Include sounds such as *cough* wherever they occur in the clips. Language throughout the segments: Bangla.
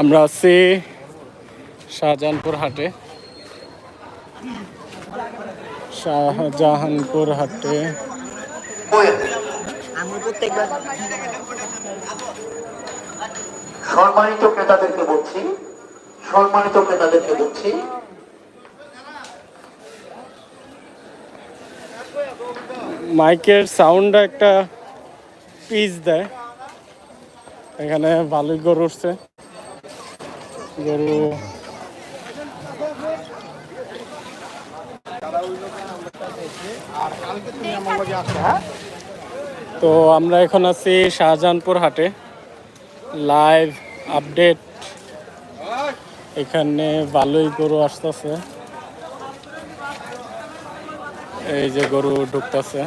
আমরা আছি শাহজাহানপুর হাটে। শাহজাহানপুর হাটে। সম্মানিত ক্রেতাদেরকে বলছি সম্মানিত ক্রেতাদেরকে বলছি মাইকের সাউন্ড একটা পিচ দেয়। এখানে ভালোই গরু উঠছে। গরু তো আমরা এখন আছি শাহজাহানপুর হাটে। লাইভ আপডেট এখানে ভালোই গরু আসতেছে। এই যে গরু ঢুকতেছে।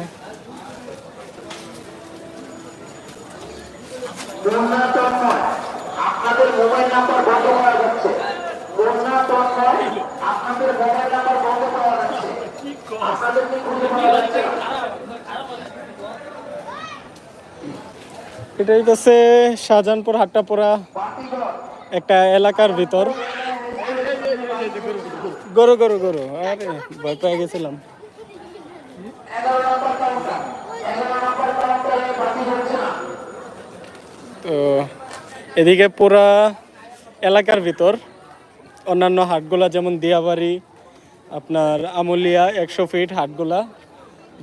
এটাই হচ্ছে শাহজাহানপুর হাট্টাপুরা একটা এলাকার ভিতর। গরু গরু গরু। আরে, ভয় পেয়ে গেছিলাম। তো, এদিকে পুরা এলাকার ভিতর অন্যান্য হাটগুলা, যেমন দিয়াবাড়ি, আপনার আমুলিয়া একশো ফিট হাটগুলা,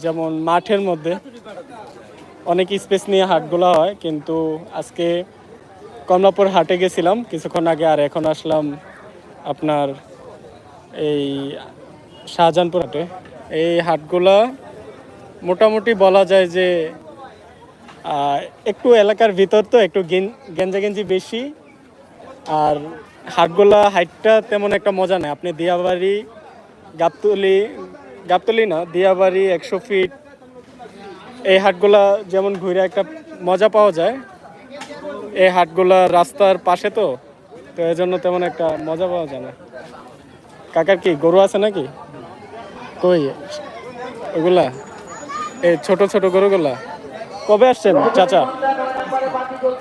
যেমন মাঠের মধ্যে অনেক স্পেস নিয়ে হাটগুলো হয়, কিন্তু আজকে কমলাপুর হাটে গেছিলাম, কিছুক্ষণ আগে, আর এখন আসলাম আপনার এই শাহজাহানপুর হাটে। এই হাটগুলা মোটামুটি বলা যায় যে একটু এলাকার ভিতর তো একটু গেঞ্জাগেঞ্জি বেশি। আর হাটগুলা হাইটটা তেমন একটা মজা নেই। আপনি দিয়াবাড়ি, গাবতলি গাবতলি না, দিয়াবাড়ি একশো ফিট, এই হাটগুলা যেমন ঘুরে একটা মজা পাওয়া যায়। এই হাটগুলা রাস্তার পাশে তো তো এই জন্য তেমন একটা মজা পাওয়া যায় না। কাকার কি গরু আছে নাকি? কই? ওগুলা? এই ছোট ছোট গরুগুলা। কবে আসছেন, চাচা?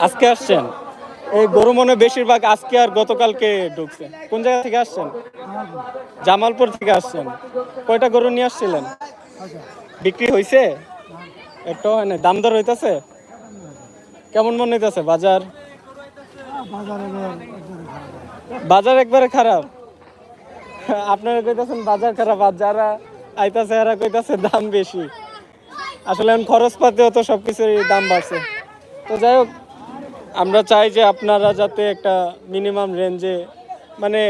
আজকে আসছেন? এই গরু মনে বেশিরভাগ আজকে আর গতকালকে ঢুকছে। কোন জায়গা থেকে আসছেন? জামালপুর থেকে আসছেন। কয়টা গরু নিয়ে আসছিলেন? বিক্রি হয়েছে একটু হয় না দাম দর হইতেছে? কেমন মনে হইতেছে? বাজার? বাজার একবারে খারাপ। আপনারা কইতাছেন বাজার খারাপ, আর যারা আইতাছে এরা কইতাছে দাম বেশি। আসলে এখন খরচপাতিও তো সব কিছুরই দাম বাড়ছে। তো যাই হোক, আমরা চাই যে আপনারা যাতে একটা মিনিমাম রেঞ্জে মানে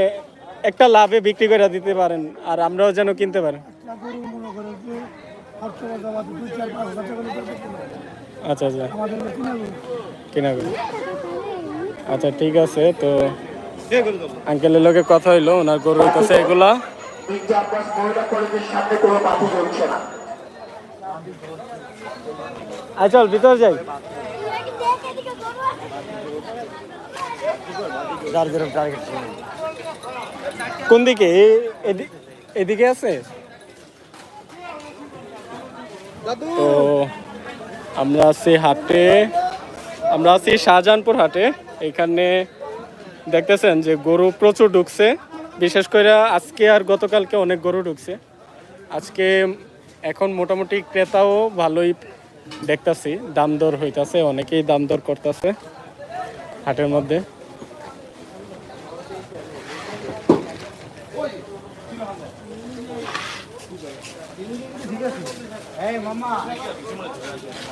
একটা লাভে বিক্রি করে দিতে পারেন, আর আমরাও যেন কিনতে পারেন আচ্ছা আচ্ছা। কিনা আচ্ছা ঠিক আছে, তো আঙ্কেলের লোকে কথা হইল, ওনার গরু হইতেছে এগুলা। আয় চল ভিতর যাই। কোন দিকে? এদিকে আছে? তো আমরা আছি হাটে আমরা আছি শাহজাহানপুর হাটে। এখানে দেখতেছেন যে গরু প্রচুর ঢুকছে। বিশেষ করে আজকে আর গতকালকে অনেক গরু ঢুকছে। আজকে এখন মোটামুটি ক্রেতাও ভালোই দেখতেছি দাম দর হইতাছে অনেকেই দাম দর করতেছে হাটের মধ্যে। Hey mama.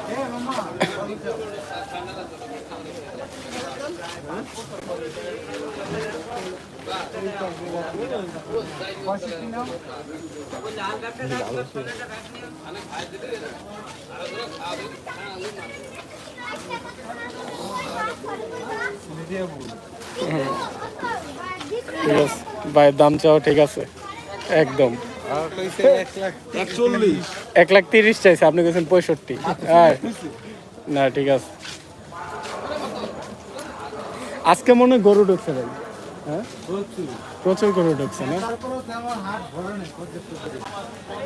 Hey mama. Basit bir nam. Ne diye bu? Yes. ভাইয়ের দাম চাও, ঠিক আছে। একদম। এক লাখ তিরিশ চাইছে, আপনি গেছেন পঁয়ষট্টি। না, ঠিক আছে। আজকে মনে হয় গরু ঢুকছে ভাই। হ্যাঁ? প্রচুর গরু ঢুকছে, না?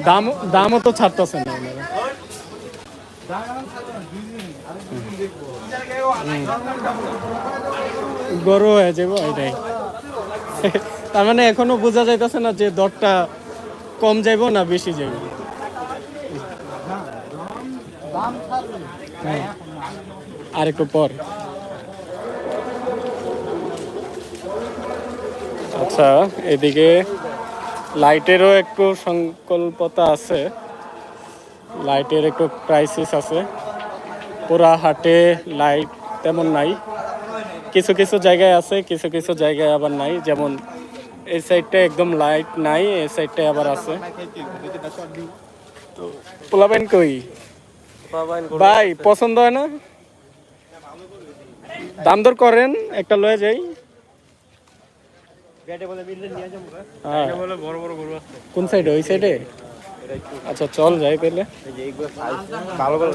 দাম, দামও তো ছাড়তেছে না গরু হয়ে যাব, এটাই। তার মানে এখনও বোঝা যাইতেছে না যে দরটা কম যাইবো না বেশি যাইব। হ্যাঁ। আর একটু পর। আচ্ছা এদিকে লাইটেরও একটু সংকল্পতা আছে। লাইটের একটু ক্রাইসিস আছে। পুরা হাটে লাইট তেমন নাই। কিছু কিছু জায়গায় আছে, কিছু কিছু জায়গায় আবার নাই। যেমন এই সাইডটা একদম লাইট নাই এই সাইডটা আবার আছে। পোলাবেন কই? ভাই পছন্দ হয় না? দাম দর করেন একটা লয়ে যাই। হ্যাঁ। কোন সাইডে? ওই সাইডে? আচ্ছা চল যাই পেলে ভালো ভালো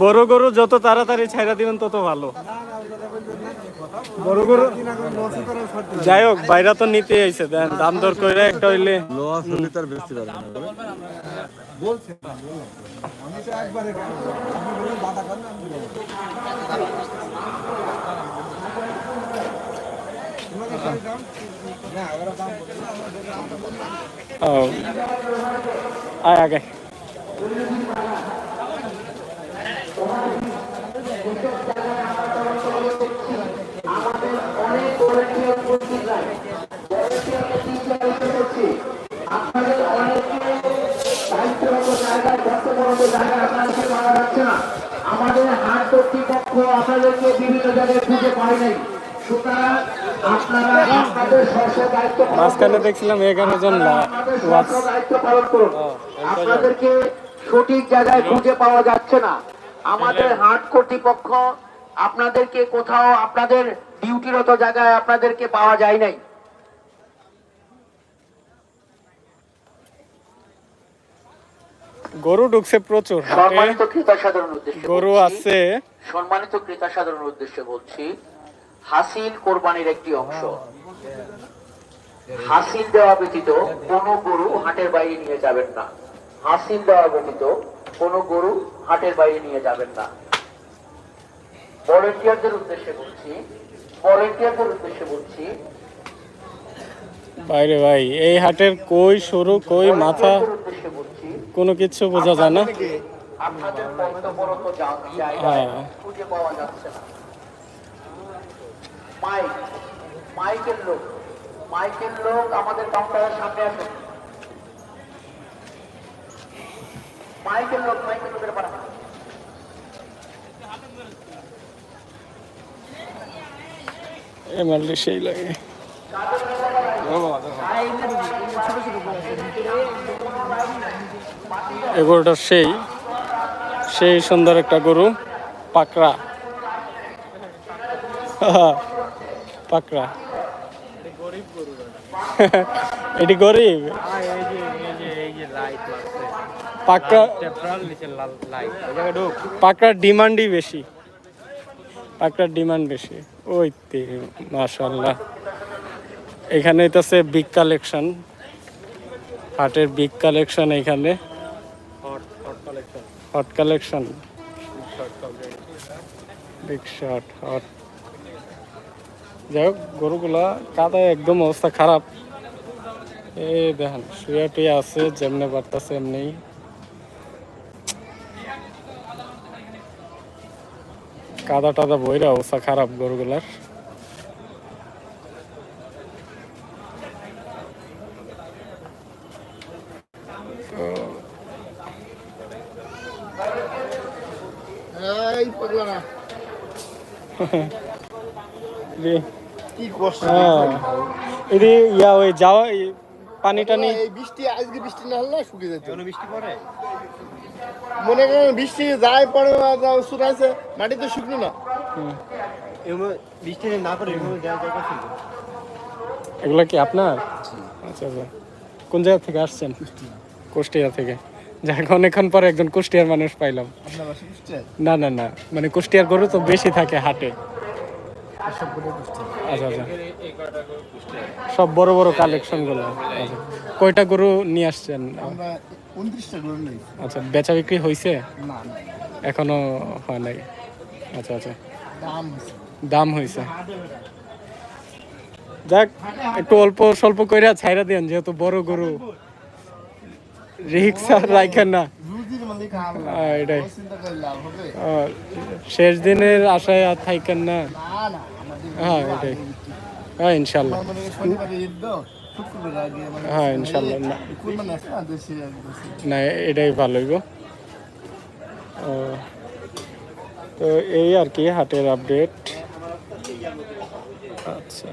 বড় গরু যত তাড়াতাড়ি ছাইরা দিবেন তত ভালো। বড় গরু যাই হোক বাইরা তো নিতে আইছে দেন দাম দর করে একটা হইলে। লস হলে তার বেশি পারবে না। ও। আয় আগে। আমাদের জায়গায় কর্তব্যরত জায়গায় আপনাদেরকে পাওয়া যাচ্ছে না। আমাদের হাট কর্তৃপক্ষ আপনাদেরকে বিভিন্ন জায়গায় খুঁজে পায় নাই। সুতরাং আপনারা আপনাদের স্ব দায়িত্ব পালন মাঝখানে দেখছিলাম এগারো জন আপনাদেরকে সঠিক জায়গায় খুঁজে পাওয়া যাচ্ছে না। আমাদের হাট কর্তৃপক্ষ আপনাদেরকে কোথাও আপনাদের ডিউটিরত জায়গায় আপনাদেরকে পাওয়া যায় নাই। গরু ঢুকছে প্রচুর সম্মানিত ক্রেতা সাধারণ উদ্দেশ্যে গরু আছে। সম্মানিত ক্রেতা সাধারণ উদ্দেশ্যে বলছি হাসিল কোরবানির একটি অংশ। হাসিল দেওয়া ব্যতীত কোনো গরু হাটের বাইরে নিয়ে যাবেন না। হাসিল দেওয়া ব্যতীত কোনো গরু হাটের বাইরে নিয়ে যাবেন না। ভলেন্টিয়ারদের উদ্দেশ্যে বলছি ভলেন্টিয়ারদের উদ্দেশ্যে বলছি বাইরে ভাই এই হাটের কই সরু কই মাথা volunteer দের উদ্দেশ্যে বলছি কোনো কিছু বোঝা যায় না। হ্যাঁ। খুঁজে পাওয়া যাচ্ছে না। মাইক মাইকের লোক মাইকের লোক আমাদের কাউন্টারের সামনে মাইকেল লোক মাইকেল লোকের পাড়া। এ মারলে সেই লাগে। এ গরুটা সেই সেই সুন্দর একটা গরু, পাকড়া। *laughs* পাকড়া। *laughs* এটি গরিব? পাকড়া পাকড়ার ডিমান্ডই বেশি। পাকড়ার ডিমান্ড বেশি। ওই তে মাশাল্লাহ এখানে হইতেছে বিগ কালেকশন হাটের বিগ কালেকশন এখানে। Hot collection big shot hot যাই হোক গরুগুলা কাদায় একদম অবস্থা খারাপ। এই দেখেন, শুয়ে টুয়ে আছে, যেমনে বাড়তেছে এমনি কাদা টাদা বইরা অবস্থা খারাপ গরুগুলার। এই রে *laughs* কি কষ্ট। হ্যাঁ। এদি ইয়া ওই যাওয়া পানি টানি বৃষ্টি আজকে বৃষ্টি না হলে শুকিয়ে যেত। বৃষ্টি পড়ে? মনে করেন বৃষ্টি যায় পরে শুকাইছে মাটি তো শুকনো না। হুম। বৃষ্টি না পড়ে এগুলো কি আপনার? আচ্ছা আচ্ছা। কোন জায়গা থেকে আসছেন? কুষ্টিয়া থেকে? যাক অনেকক্ষণ পরে একজন কুষ্টিয়ার মানুষ পাইলাম। না না না মানে কুষ্টিয়ার গরু তো বেশি থাকে হাটে। আচ্ছা আচ্ছা। সব বড় বড় কালেকশনগুলো আচ্ছা। কয়টা গরু নিয়ে আসছেন? আচ্ছা বেচা বিক্রি হয়েছে এখনও হয় নাই। আচ্ছা আচ্ছা। দাম দাম হয়েছে যাক একটু অল্প স্বল্প কইরা ছাইরা দেন যেহেতু বড় গরু। রিক্সা রাখেন না। আহ, এটাই। শেষ দিনের আশায় আর থাইকেন না। হ্যাঁ এটাই। হ্যাঁ ইনশাল্লাহ। হয় হ্যাঁ ইনশাল্লাহ না। এটাই ভালো গো। তো এই আর কি হাটের আপডেট আচ্ছা।